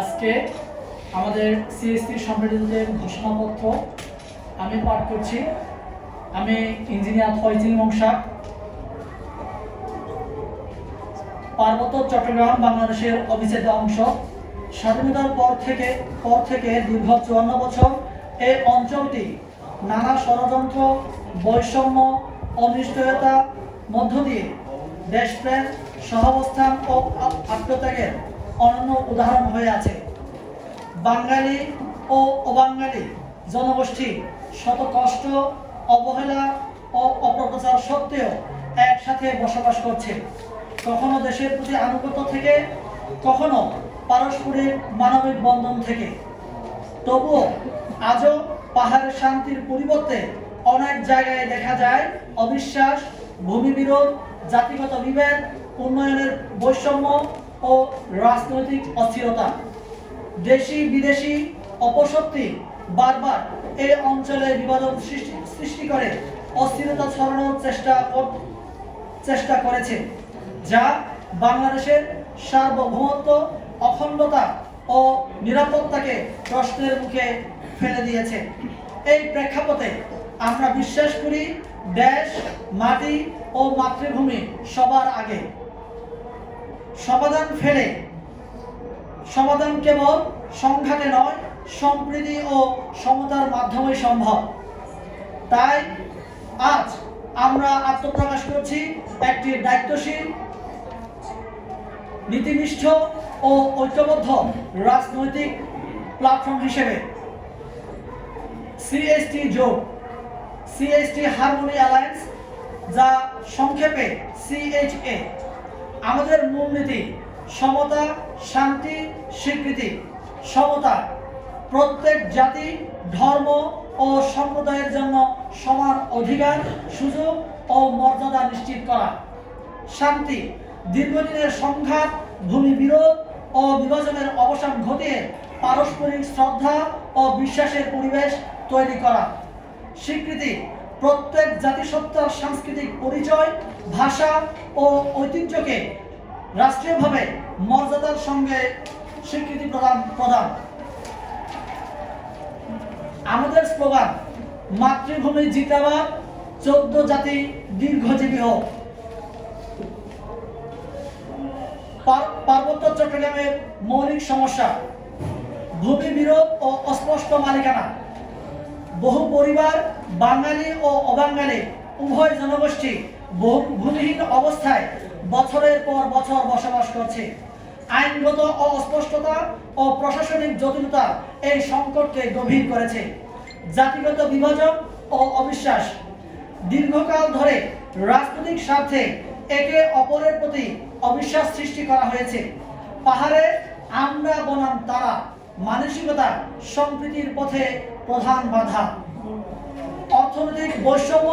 আজকে আমাদের সিএসসি সম্মেলনদের ঘোষণাপত্র আমি পাঠ করছি। আমি ইঞ্জিনিয়ার ফয়জিল মংসা পার্বত্য চট্টগ্রাম বাংলাদেশের অবিচ্ছেদ্য অংশ। স্বাধীনতার পর থেকে পর থেকে দীর্ঘ চুয়ান্ন বছর এই অঞ্চলটি নানা ষড়যন্ত্র, বৈষম্য, অনিশ্চয়তা মধ্য দিয়ে দেশপ্রেম, সহাবস্থান ও আত্মত্যাগের অনন্য উদাহরণ হয়ে আছে। বাঙালি ও অবাঙালি জনগোষ্ঠী শত কষ্ট, অবহেলা ও অপপ্রচার সত্ত্বেও একসাথে বসবাস করছে। কখনো দেশের প্রতি আনুগত্য থেকে, কখনো পারস্পরিক মানবিক বন্ধন থেকে। তবুও আজও পাহাড়ের শান্তির পরিবর্তে অনেক জায়গায় দেখা যায় অবিশ্বাস, ভূমি বিরোধ, জাতিগত বিভেদ, উন্নয়নের বৈষম্য ও রাজনৈতিক অস্থিরতা। দেশি, বিদেশি অপশক্তি বারবার এই অঞ্চলে বিভাজন সৃষ্টি সৃষ্টি করে। অস্থিরতা ছড়ানোর চেষ্টা চেষ্টা করেছে, যা বাংলাদেশের সার্বভৌমত্ব, অখণ্ডতা ও নিরাপত্তাকে প্রশ্নের মুখে ফেলে দিয়েছে। এই প্রেক্ষাপটে আমরা বিশ্বাস করি, দেশ, মাটি ও মাতৃভূমি সবার আগে। সমাধান ফেলে। সমাধান কেবল সংঘাতে নয়, সম্প্রীতি ও সমতার মাধ্যমে সম্ভব। তাই আজ আমরা আত্মপ্রকাশ করছি একটি দায়িত্বশীল, নীতিনিষ্ঠ ও ঐক্যবদ্ধ রাজনৈতিক প্ল্যাটফর্ম হিসেবে। সিএসটি জোট সিএসটি হারমোনি অ্যালায়েন্স, যা সংক্ষেপে সিএইচএ। আমাদের মূলনীতি সমতা, শান্তি, স্বীকৃতি। সমতা, প্রত্যেক জাতি, ধর্ম ও সম্প্রদায়ের জন্য সমান অধিকার, সুযোগ ও মর্যাদা নিশ্চিত করা। শান্তি, দীর্ঘদিনের সংঘাত, ভূমি বিরোধ ও বিভাজনের অবসান ঘটিয়ে পারস্পরিক শ্রদ্ধা ও বিশ্বাসের পরিবেশ তৈরি করা। স্বীকৃতি, প্রত্যেক জাতিসত্তার সাংস্কৃতিক পরিচয়, ভাষা ও ঐতিহ্যকে রাষ্ট্রীয়ভাবে মর্যাদার সঙ্গে স্বীকৃতি প্রদান প্রদান। আমাদের স্লোগান, মাতৃভূমি জিন্দাবাদ, চোদ্দ জাতি দীর্ঘজীবী হোক। পার- পার্বত্য চট্টগ্রামের মৌলিক সমস্যা, ভূমি বিরোধ ও অস্পষ্ট মালিকানা। বহু পরিবার, বাঙালি ও অবাঙালি, উভয় জনগোষ্ঠী ভূমিহীন অবস্থায় বছরের পর বছর বসবাস করছে। আইনগত অস্পষ্টতা ও প্রশাসনিক জটিলতা এই সংকটকে গভীর করেছে। জাতিগত বিভাজন ও অবিশ্বাস দীর্ঘকাল ধরে রাজনৈতিক স্বার্থে একে অপরের প্রতি অবিশ্বাস সৃষ্টি করা হয়েছে। পাহাড়ে আমরা বনাম তারা, মানসিকতা সম্প্রীতির পথে প্রধান বাধা। অর্থনৈতিক বৈষম্য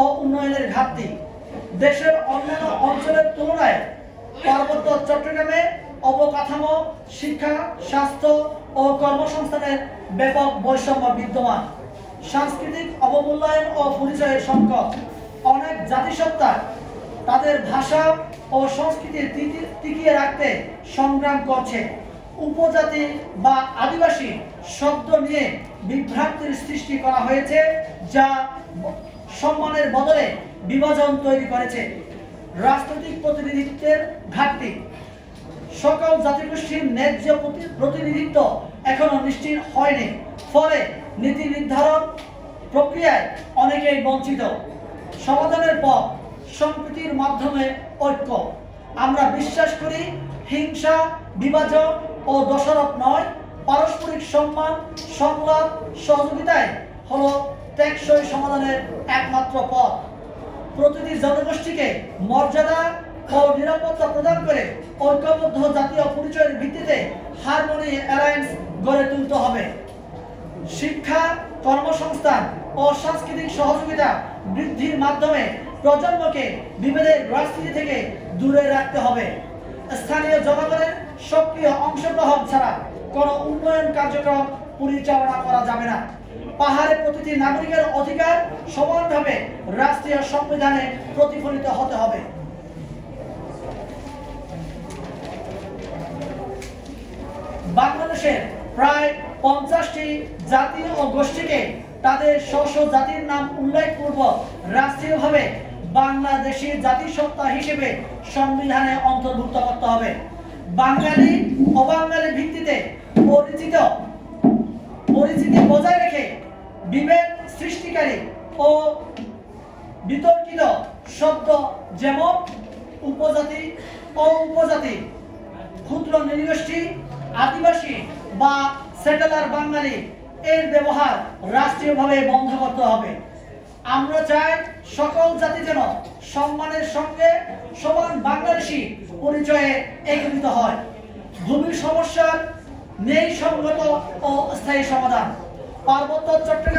ও উন্নয়নের ঘাটতি দেশের অন্যান্য অঞ্চলের তুলনায় পার্বত্য চট্টগ্রামে অবকাঠামো, শিক্ষা, স্বাস্থ্য ও কর্মসংস্থানের ব্যাপক বৈষম্য বিদ্যমান। সাংস্কৃতিক অবমূল্যায়ন ও পরিচয়ের সংকট। অনেক জাতিসত্তা তাদের ভাষা ও সংস্কৃতি টিকি- টিকিয়ে রাখতে সংগ্রাম করছে। উপজাতি বা আদিবাসী শব্দ নিয়ে বিভ্রান্তির সৃষ্টি করা হয়েছে, যা সম্মানের বদলে বিভাজন তৈরি করেছে। রাজনৈতিক প্রতিনিধিত্বের ঘাটতি। সকল জাতিগোষ্ঠীর ন্যায্য প্রতি- প্রতিনিধিত্ব এখনও নিশ্চিত হয়নি। ফলে নীতি নির্ধারণ প্রক্রিয়ায় অনেকেই বঞ্চিত। সমাধানের পথ সম্প্রীতির মাধ্যমে ঐক্য। আমরা বিশ্বাস করি হিংসা, বিভাজন ও দোষারোপ নয়। পারস্পরিক সম্মান, সংলাপ সহযোগিতায় হলো টেকসই সমাধানের একমাত্র পথ। প্রতিটি জনগোষ্ঠীকে মর্যাদা ও নিরাপত্তা প্রদান করে ঐক্যবদ্ধ জাতীয় পরিচয়ের ভিত্তিতে হারমোনি অ্যালায়েন্স গড়ে তুলতে হবে। শিক্ষা, কর্মসংস্থান ও সাংস্কৃতিক সহযোগিতা বৃদ্ধির মাধ্যমে প্রজন্মকে বিভেদের রাজনীতি থেকে দূরে রাখতে হবে। স্থানীয় জনগণের সক্রিয় অংশগ্রহণ ছাড়া কোনো উন্নয়ন কার্যক্রম পরিচালনা করা যাবে না। পাহাড়ে প্রতিটি নাগরিকের অধিকার সমানভাবে রাষ্ট্রীয় সংবিধানে প্রতিফলিত হতে হবে। বাংলাদেশের প্রায় পঞ্চাশটি জাতি ও গোষ্ঠীকে তাদের স্ব জাতির নাম উল্লেখপূর্বক রাষ্ট্রীয়ভাবে বাংলাদেশি জাতিসত্তা হিসেবে সংবিধানে অন্তর্ভুক্ত করতে হবে। বাঙালি অবাঙালি ভিত্তিতে পরিচিত পরিচিতি বজায় রেখে বিভেদ সৃষ্টিকারী ও বিতর্কিত শব্দ যেমন উপজাতি ও উপজাতি ক্ষুদ্র নৃগোষ্ঠী, আদিবাসী বা সেটেলার বাঙালি, এর ব্যবহার রাষ্ট্রীয়ভাবে বন্ধ করতে হবে। আমরা চাই সকল জাতি যেন সম্মানের সঙ্গে সমান বাংলাদেশি পরিচয়ে একীভূত হয়। ভূমি সমস্যার নেই সঙ্গত ও স্থায়ী সমাধান। পার্বত্য চট্টগ্রাম